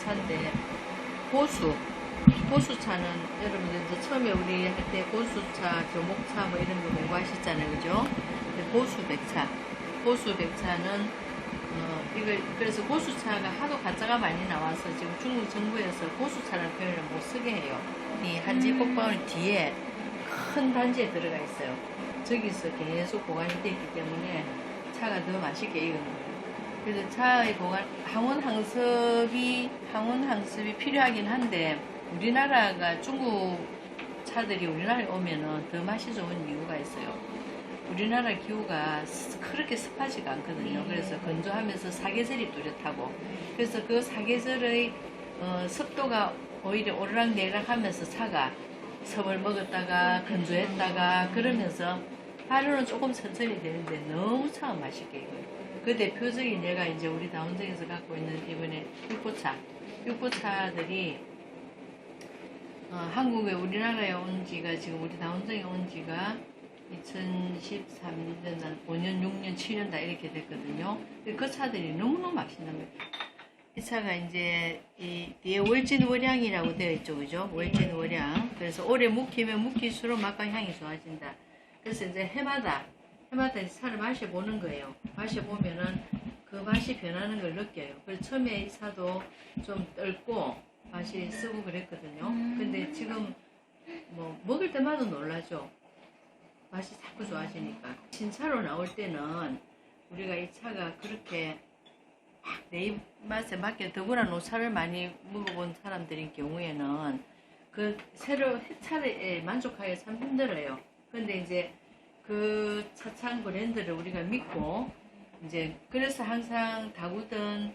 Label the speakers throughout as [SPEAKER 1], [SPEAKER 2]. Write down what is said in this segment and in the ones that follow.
[SPEAKER 1] 백차인데 고수 고수차는 여러분들 이제 처음에 우리 할 때 고수차, 교목차 뭐 이런 거 공부하셨잖아요, 그죠? 고수 백차, 고수 백차는 어 이걸 그래서 고수차가 하도 가짜가 많이 나와서 지금 중국 정부에서 고수차라는 표현을 못 쓰게 해요. 이 한지 꽃방울 뒤에 큰 단지에 들어가 있어요. 저기서 계속 보관이 되어 있기 때문에 차가 더 맛있게 익은 거예요. 그래서 차의 보관, 항원 항습이, 항원 항습이 필요하긴 한데, 우리나라가 중국 차들이 우리나라에 오면은 더 맛이 좋은 이유가 있어요. 우리나라 기후가 스- 그렇게 습하지가 않거든요. 그래서 건조하면서 사계절이 뚜렷하고, 그래서 그 사계절의 어, 습도가 오히려 오르락내리락 하면서 차가 섭을 먹었다가 건조했다가 그러면서 하루는 조금 천천히 되는데 너무 차가 맛있게 익어요. 그 대표적인 예가 이제 우리 다운정에서 갖고 있는 이번에 육보차. 육보차들이 어, 한국에 우리나라에 온 지가 지금 우리 다운정에 온 지가 2013년, 한 5년, 6년, 7년 다 이렇게 됐거든요. 그 차들이 너무너무 맛있는 거예요. 이 차가 이제 이 뒤에 월진 월향이라고 되어 있죠, 그죠? 월진 월향. 그래서 오래 묵히면 묵힐수록 맛과 향이 좋아진다. 그래서 이제 해마다 해마다 차를 마셔보는 거예요. 마셔보면은 그 맛이 변하는 걸 느껴요. 그래서 처음에 이 차도 좀 떫고 맛이 쓰고 그랬거든요. 근데 지금 뭐 먹을 때마다 놀라죠. 맛이 자꾸 좋아지니까. 신차로 나올 때는 우리가 이 차가 그렇게 막내 입맛에 맞게 더구나 노차를 많이 먹어본 사람들인 경우에는 그 새로 해차에 만족하기 참 힘들어요. 근데 이제 그 차창 브랜드를 우리가 믿고 이제 그래서 항상 다구든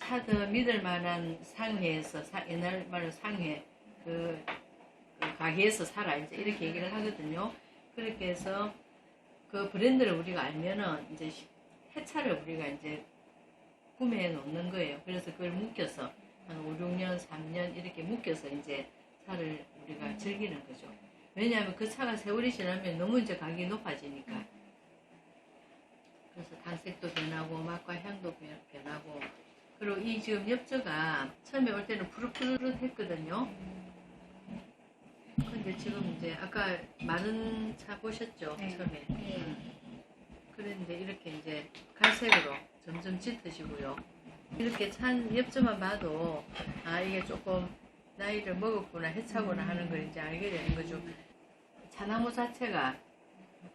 [SPEAKER 1] 차든 믿을 만한 상회에서 사- 옛날 말로 상회 그, 그 가게에서 살아 이제 이렇게 얘기를 하거든요. 그렇게 해서 그 브랜드를 우리가 알면은 이제 시- 해차를 우리가 이제 구매해 놓는 거예요. 그래서 그걸 묶여서 한 5, 6년, 3년 이렇게 묶여서 이제 차를 우리가 즐기는 거죠. 왜냐하면 그 차가 세월이 지나면 너무 이제 가격이 높아지니까. 그래서 단색도 변하고 맛과 향도 변- 변하고 그리고 이 지금 엽저가 처음에 올 때는 푸릇푸릇 했거든요. 근데 지금 이제 아까 마른 차 보셨죠?
[SPEAKER 2] 네.
[SPEAKER 1] 처음에.
[SPEAKER 2] 네.
[SPEAKER 1] 음. 그런데 이렇게 이제 갈색으로 점점 짙어지고요. 이렇게 찬 엽저만 봐도 아 이게 조금 나이를 먹었구나 해차구나 하는 걸 이제 알게 되는 거죠. 차나무 자체가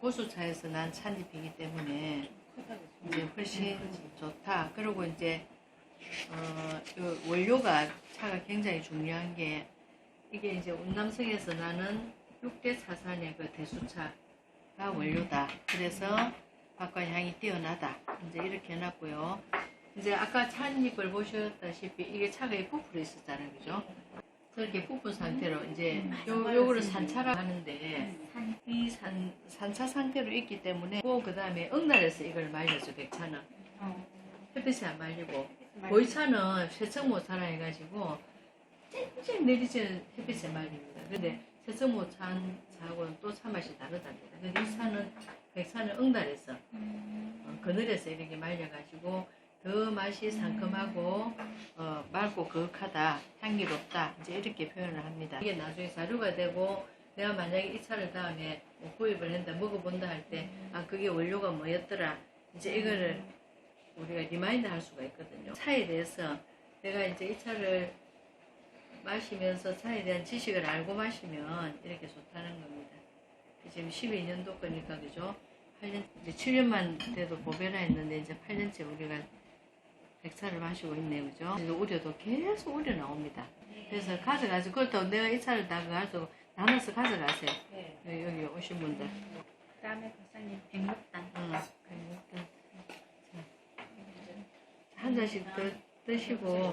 [SPEAKER 1] 고수차에서 난 찻잎이기 때문에 이제 훨씬 좋다. 그리고 이제 어, 그 원료가 차가 굉장히 중요한 게 이게 이제 운남성에서 나는 6대 차산의 그 대수차가 원료다. 그래서 맛과 향이 뛰어나다. 이제 이렇게 해놨고요. 이제 아까 찻잎을 보셨다시피 이게 차가 부풀어 있었잖아요. 그죠? 저렇게 부푼 상태로 이제 요, 요거를 산차라고 하는데 이 산, 산차 상태로 있기 때문에 그 다음에 응달에서 이걸 말려줘 백차는. 햇빛이 안 말리고. 보이차는 세척 모차라 해가지고 쨍쨍 내리쬐는 햇빛에 말립니다. 근데 세척 모차하고는 또 차 맛이 다르답니다. 근데 이 차는 백차는 응달에서 어, 그늘에서 이렇게 말려가지고 더 맛이 상큼하고 어, 맑고 거룩하다, 향기롭다 이제 이렇게 표현을 합니다. 이게 나중에 사료가 되고 내가 만약에 이 차를 다음에 뭐 구입을 한다, 먹어본다 할 때 아 그게 원료가 뭐였더라 이제 이거를 우리가 리마인드 할 수가 있거든요. 차에 대해서 내가 이제 이 차를 마시면서 차에 대한 지식을 알고 마시면 이렇게 좋다는 겁니다. 지금 12년도 거니까 그죠? 8년, 이제 7년만 돼도 보배라 했는데 이제 8년째 우리가 백차를 마시고 있네, 그죠? 우려도 계속 우려 나옵니다. 그래서 가져가지고, 그것도 내가 이 차를 다 가지고 나눠서 가져가세요. 여기, 여기 오신 분들.
[SPEAKER 2] 그다음에 박사님 백록당.
[SPEAKER 1] 응. 자, 한 잔씩 더 드시고